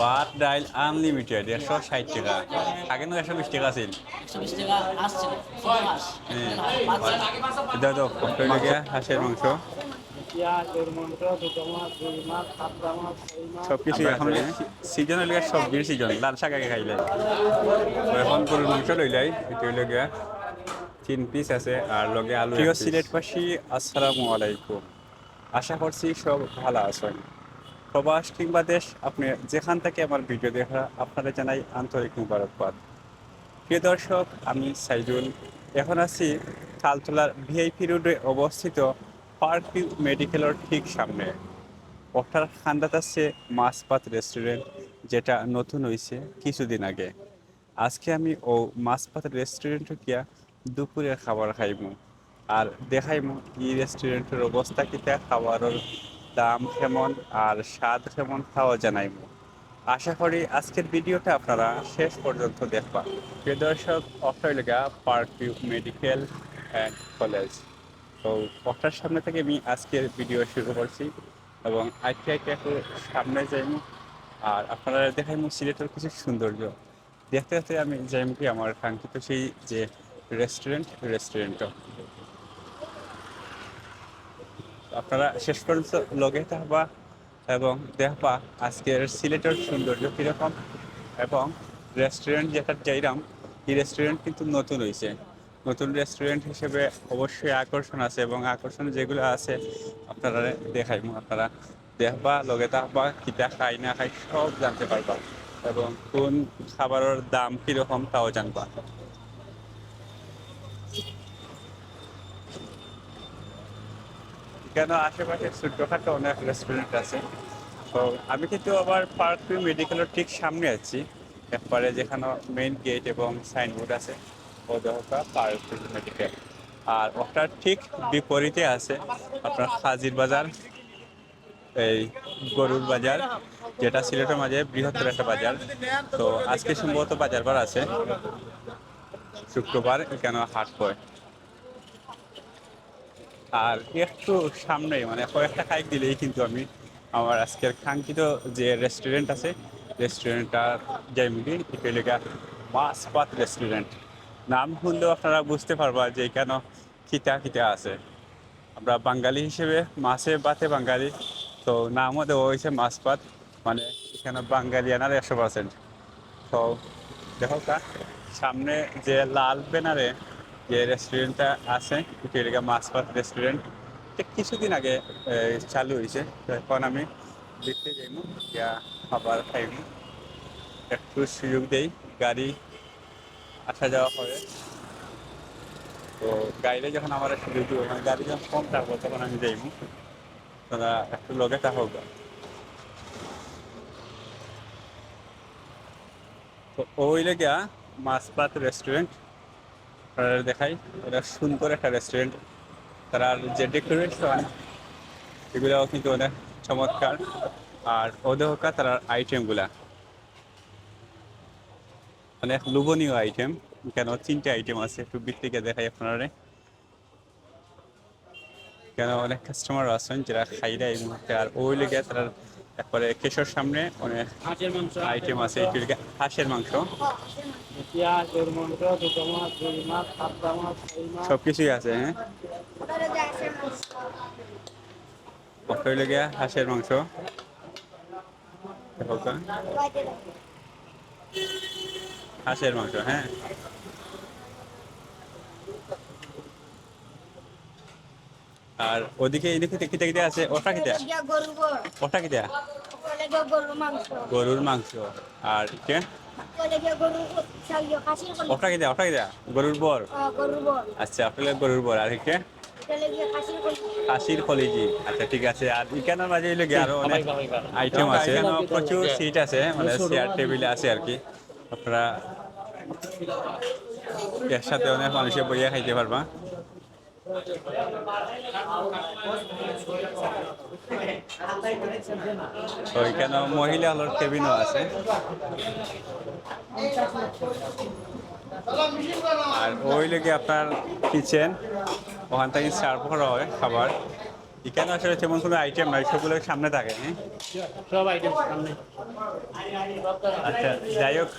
ভাত ডাইল আনলিমিটেড একশো ষাট টাকা। আগে না একশো বিশ টাকা আছিল? লেগে হাঁসের মাংস। সব কিছু এখন সিজন হইলে সবজির সিজন লাল শাক আগে খাইলে। এখন গরুর মাংস লইলাই এটা হইলে গিয়া তিন পিস আছে আর লগে আলু প্রিয় সিলেটবাসী আসসালামু আলাইকুম। আশা করছি সব ভালো আছেন। প্রবাস কিংবা দেশ, আপনি যেখান থেকে আমার ভিডিও দেখা আপনারা জানাই আন্তরিক মুবারকবাদ। প্রিয় দর্শক, আমি সাইজুল এখন আছি তালতলার ভিআইপি রোডে অবস্থিত পার্ক ভিউ মেডিকেলের ঠিক সামনে। ওটার খান্দাত আছে মাছপাত রেস্টুরেন্ট, যেটা নতুন হয়েছে কিছুদিন আগে। আজকে আমি ও মাছপাত রেস্টুরেন্টে গিয়া দুপুরের খাবার খাইমু। আর দেখাইমু এই রেস্টুরেন্টের অবস্থা কিতা, খাবারের দাম কেমন আর স্বাদ কেমন খাওয়া জানাইমু আশা করি আজকের ভিডিওটা আপনারা শেষ পর্যন্ত দেখবা। প্রিয় দর্শক অফলাইলেগা park view, medical and college. তো ওটার সামনে থেকে আমি আজকের ভিডিও শুরু করছি এবং আইটি আইটি সামনে যাইমু। আর আপনারা দেখাইমু সিলেটের কিছু সৌন্দর্য। দেখতে দেখতে আমি যাইমু কি আমার কাঙ্ক্ষিত সেই যে রেস্টুরেন্ট, রেস্টুরেন্টও। আপনারা শেষ পর্যন্ত লগে থাকবা এবং দেখবা আজকের সিলেটের সৌন্দর্য কীরকম এবং রেস্টুরেন্ট যেটা যাইরাম, এই রেস্টুরেন্ট কিন্তু নতুন হয়েছে নতুন রেস্টুরেন্ট হিসেবে অবশ্যই আকর্ষণ আছে এবং আকর্ষণ যেগুলো আছে আপনারা দেখাইমু, আপনারা দেখবা, লগে থাকবা কিতা খাই না খাই সব জানতে পারবা এবং কোন খাবারের দাম কীরকম তাও জানবা। কেন আশেপাশে ছোট্টখাটো অনেক রেস্টুরেন্ট আছে? তো আমি কিন্তু আবার পার্ক ভিউ মেডিকেলের ঠিক সামনে আছি। একবারে যেখানে মেইন গেট এবং সাইনবোর্ড আছে ওদহকা পার্ক ভিউ মেডিকেল আর ওটার ঠিক বিপরীতে আছে, আপনার হাজির বাজার, এই গরুর বাজার, যেটা সিলেটের মাঝে বৃহত্তর একটা বাজার। তো আজকে সম্ভবত বাজার বার আছে। শুক্রবার এখানে হাট হয়। আর একটু সামনে মানে কয়েকটা খাইক দিলেই কিন্তু আমি আমার আজকের কাঙ্ক্ষিত যে রেস্টুরেন্ট আছে রেস্টুরেন্টটা যাইমুগি এটা লেগা মাছপাত রেস্টুরেন্ট নাম শুনলেও আপনারা বুঝতে পারবা যে কেন খিতা খিতা আছে। আমরা বাঙালি হিসেবে, মাছে বাতে বাঙালি, তো নামও দেওয়া হয়েছে মাছপাত মানে এখানে বাঙালিয়ানার একশো পার্সেন্ট তো দেখো সামনে যে লাল ব্যানারে যে রেস্টুরেন্টটা আছে টিলিগা মাছপাত রেস্টুরেন্ট কিছুদিন আগে চালু হয়েছে। এখন আমি দেখতে যাইমু ইয়া খাবার খাইমু। একটু সুযোগ দেই, গাড়ি আসা যাওয়া করে তো গাড়িতে যখন আমার সুযোগ দিব মানে গাড়ি যখন কম থাকব, তখন আমি যাইমু। তোরা একটু লগে থাকো তো ওই লেগা মাছপাত রেস্টুরেন্ট আপনারা দেখাই। এটা সুন্দর একটা রেস্টুরেন্ট তারা যে ডেকোরেশন এগুলোও কিন্তু অনেক চমৎকার। আর ওদেহকা তার আইটেমগুলা অনেক লোভনীয় আইটেম কেন? তিনটে আইটেম আছে। একটু বিক্রিকে দেখাই আপনারা। কেন? অনেক কাস্টমার আছেন যারা খাইরা এই মুহূর্তে। আর ওই লেগে তারা একবারে কেশর সামনে অনেক আইটেম আছে হাঁসের মাংস। পেঁয়াজের মাংস দুটো মাছ দুই মাছ সাতটা মাছ ছয় মাছ। সব কিছুই আছে হ্যাঁ? লেগে হাঁসের মাংস। হাঁসের মাংস হ্যাঁ? আর ওদিকে এদিকে কিতে কিতে আছে ওটা কিতে? গরুর বড় ওটা কিতে? ওলে গরুর মাংস। আর কে? চালিয়ে খাসির কলি ওটা কিতে? ওটা কিতে? গরুর বর? গরুর আচ্ছা আপনার গরুর বর। আর কে? খাসির কলিজি আচ্ছা ঠিক আছে। আর ইকানোর মাঝে এলো আরও অনেক আইটেম আছে। প্রচুর সিট আছে মানে চেয়ার টেবিল আছে আর কি। আপনারা একসাথে অনেক মানুষে বইয়া খাইতে পারবা। এখানে মহিলা হলোর কেবিনও আছে। আর ওই লেগে আপনার কিচেন ওখান থেকে সার্ভ করা হয় খাবার। এখানে আসলে তেমন কোনো আইটেম নাই সবগুলো সামনে থাকে হ্যাঁ? সব আইটেম সামনে। আচ্ছা যাই হোক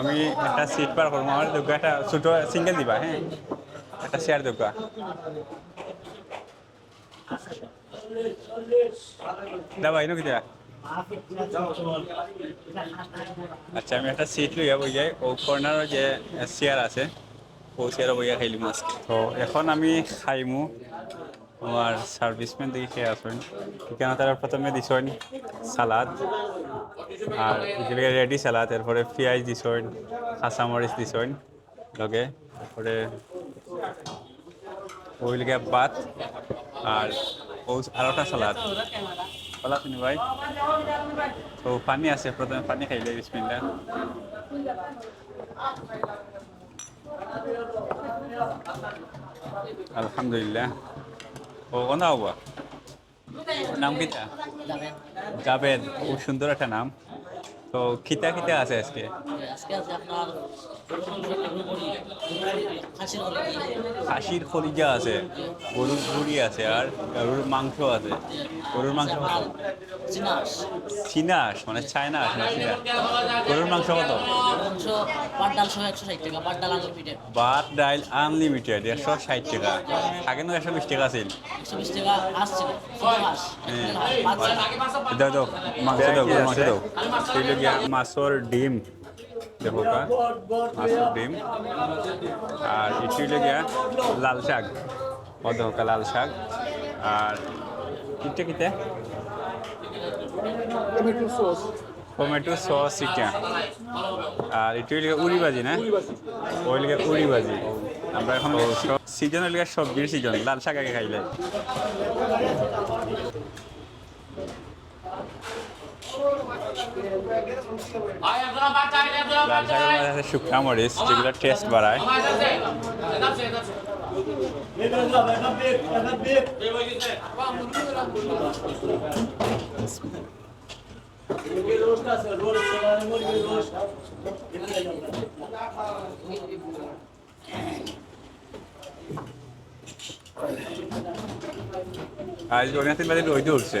আমি একটা সিট পার করব আমার দোকা একটা ছোটো সিঙ্গেল দিবা হ্যাঁ? একটা শেয়ার দোকা। দাবা ইনো কিটা আচ্ছা আমি একটা সিট লইয়া বই যাই ও কর্নারও যে চেয়ার আছে, ও চেয়ারও বইয়া খাইলিম আজকে। তো এখন আমি খাইমু, আমার সার্ভিসম্যান দেখি খেয়ে আসবেন এখানে তারা প্রথমে দিছেন, সালাদ। আর এগুলিকে রেডি সালাদ, এরপরে পেঁয়াজ দিছেন, কাঁচামরিচ দিছেন, লগে তারপরে ওইলিকে ভাত আর ও আরোটা সালাদ ভালো আছেন ভাই তো পানি আছে প্রথমে পানি খাইলে বিসমিল্লা আলহামদুলিল্লাহ ও কোন হবা নাম কিতা জাবেদ খুব সুন্দর একটা নাম তো খিতা খিতা আছে আজকে আজকে খাসির খলিজা আছে গরুর ভুড়ি আছে আর গরুর মাংস আছে। গরুর মাংস কত? চিনাস। চিনাস মানে চায়নাস না চিনা? গরুর মাংস কত? মাংস ডাল ডাল ভাত ডাইল আনলিমিটেড একশো ষাট টাকা। আগে না একশো বিশ টাকা আছিল। একশো বিশ টাকা আসছিল ছোট হ্যাঁ। দাও দাও মাংস দাও মাংস দাও। মাছর ডিম। দেখো কা ডিম আর এটি গিয়া লাল শাক ও লাল শাক। আর কিতে কিতে টমেটো সস চিকেন আর এটি হইলে উড়ি ভাজি না? ওই লিগে উড়ি ভাজি। আমরা এখন সিজন হইলে সবজির সিজন লাল শাক আগে খাইলে লাল শাকের মধ্যে আছে শুকনা মরিচ যেগুলো টেস্ট বাড়ায়। আজ অনেকদিন বাদে রইতে উঠছে।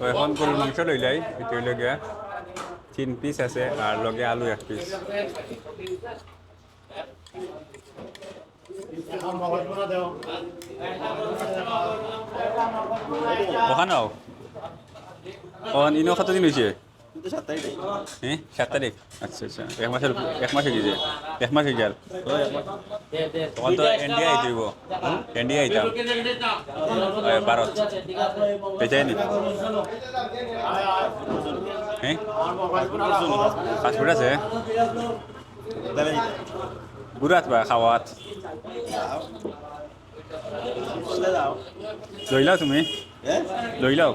তো এখন গরুর মাংস লইলাই এটি হইলে গিয়া তিন পিস আছে আর লগে আলু এক পিস ওখানেও ও ইনো কতদিন হয়েছে হ্যাঁ সাত তারিখ আচ্ছা আচ্ছা। এক মাসের এক মাস গেছে এক মাস হয়ে গেল তখন তো এনডিআই আইতে হইব। এনডিআই আইতাম ভারত। পেঁচাই নি? হ্যাঁ? পাসপোর্ট আছে? গুরাত বা খাওয়াত? লৈ লাও তুমি। লৈ লাও।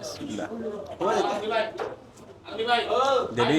বিসমিল্লাহ। দেরি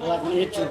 Ela é bonitinha.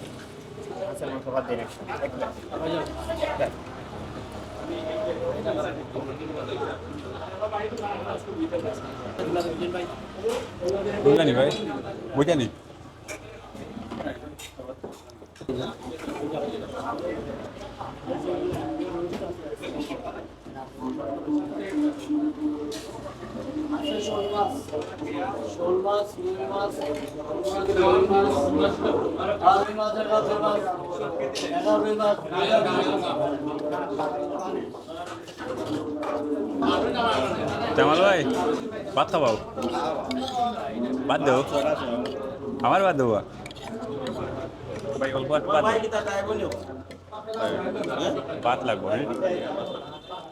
টাকা আচ্ছা মাংস বাদ দিন একশো বুঝলানি ভাই বুঝানি শোল মাছ জামাল ভাই ভাত খাবাও বাদ দেও। আমার বাদ দেবো ভাই অল্প বাদ। ভাত লাগবো হ্যাঁ?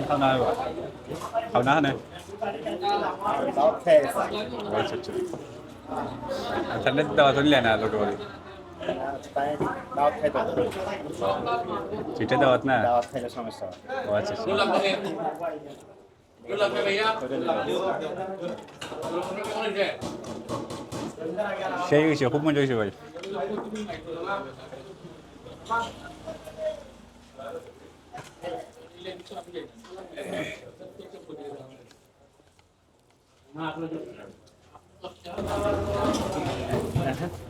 খাও না খাও না হ্যাঁ দাও খেয়ে আচ্ছা আচ্ছা ঠান্ডা দেওয়া তো নিলে না লোক বলে দাওয়াত খাইতে চিঠে দেওয়াত না দাওয়াত খাইলে সমস্যা হয় ও আচ্ছা আচ্ছা সেই হয়েছে খুব মজা হয়েছে ভাই কি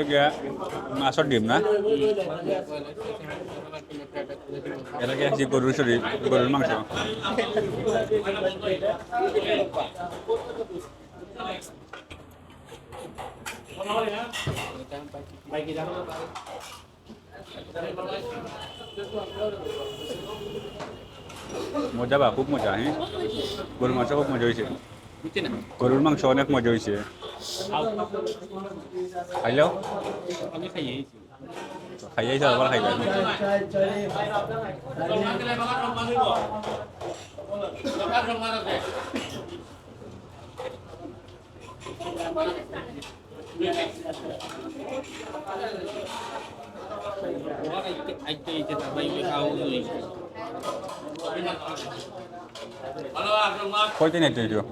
এইটা মাছৰ ডিম না এটাকে আছে গরুর শরীর গরুর মাংস মজা বা খুব মজা হ্যাঁ গরুর মাংস খুব মজা হয়েছে গরুর মাংস অনেক মজা হয়েছে খাইলেও খাইয়াইছে আবার খাইবা। কয়টা নেট রেডিও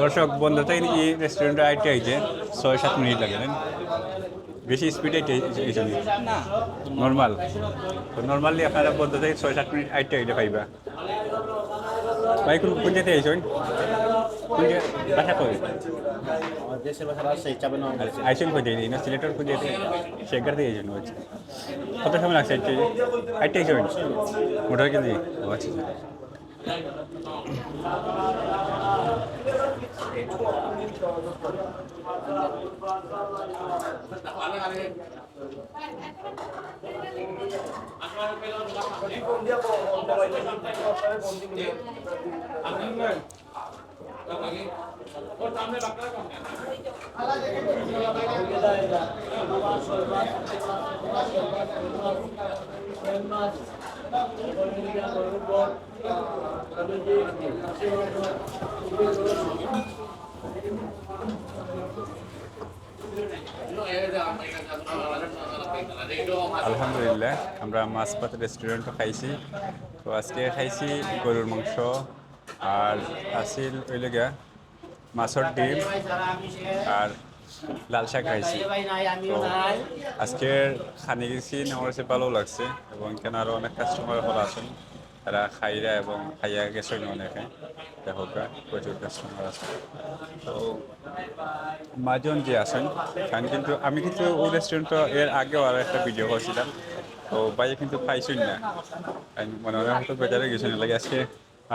দর্শক, বন্ধ থেকে এই রেস্টুরেন্টে আইটে আইতে ছয় সাত মিনিট লাগে বেশি স্পিড নর্মাল নর্মালি আপনারা বন্ধ থেকে ছয় সাত মিনিট আইটে আইটে পাইবা। ভাই কোন কোন যেতে আইসন কোন জায়গা বাসা কই দেশের ভাষা রাজশাহী চাবে না আইসেল কই দিয়ে না সিলেটের কই দিয়ে শেখার দিয়ে জন্য হচ্ছে কত সময় লাগছে আইতে আইতে জয়েন মোটর কেজি ও আচ্ছা আচ্ছা। আলহামদুলিল্লাহ আমরা মাছপাত রেস্টুরেন্টও খাইছি। তো আজকে খাইছি গরুর মাংস। আর আসিল ওই লেগা মাছের ডিম আর লাল শাক খাইছি। তো আজকের খানি গেছি আমার কাছে ভালো লাগছে এবং এখানে আরও অনেক কাস্টমার হল আছেন তারা খাইরা এবং খাইয়া গেছেন অনেকে। দেখো গা, প্রচুর কাস্টমার আছে। তো মাজন যে আছেন কারণ কিন্তু আমি কিন্তু ওই রেস্টুরেন্টের আগেও আর একটা ভিডিও করছিলাম। তো বাইরে কিন্তু পাইছুন না। মনে হয় হয়তো বেজারে গেছেন লাগে আজকে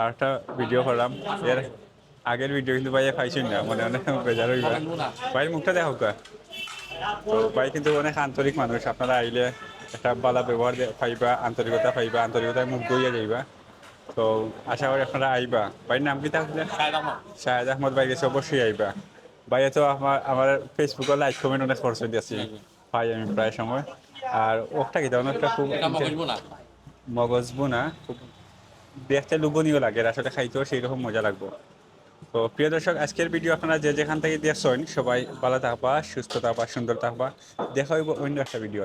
আর একটা ভিডিও করলাম। এর আগের ভিডিও কিন্তু বাইরে পাইছুন না মনে হয় বেজার হইবা বাইরের মুখটা দেখো ভাই কিন্তু অনেক আন্তরিক মানুষ আপনারা আইলে একটা বালা ব্যবহার পাইবা আন্তরিকতা পাইবা আন্তরিকতায় মুখ দইয়া যাইবা। তো আশা করি আপনারা আইবা। ভাইয়ের নাম কি তাহলে? শাহেদ আহমদ। ভাই গেছে অবশ্যই আইবা। ভাইয়া তো আমার আমার ফেসবুকে লাইক কমেন্ট অনেক খরচ দিয়েছি পাই আমি প্রায় সময়। আর ওটা কি ধরনের একটা খুব মগজ বোনা। খুব দেখতে লুবনীয় লাগে আসলে খাইতেও সেইরকম মজা লাগবো। তো প্রিয় দর্শক, আজকের ভিডিও আপনারা যে যেখান থেকে দেখছেন, সবাই ভালো থাকবা, সুস্থ থাকবা, সুন্দর থাকবা। দেখা হইব অন্য একটা ভিডিও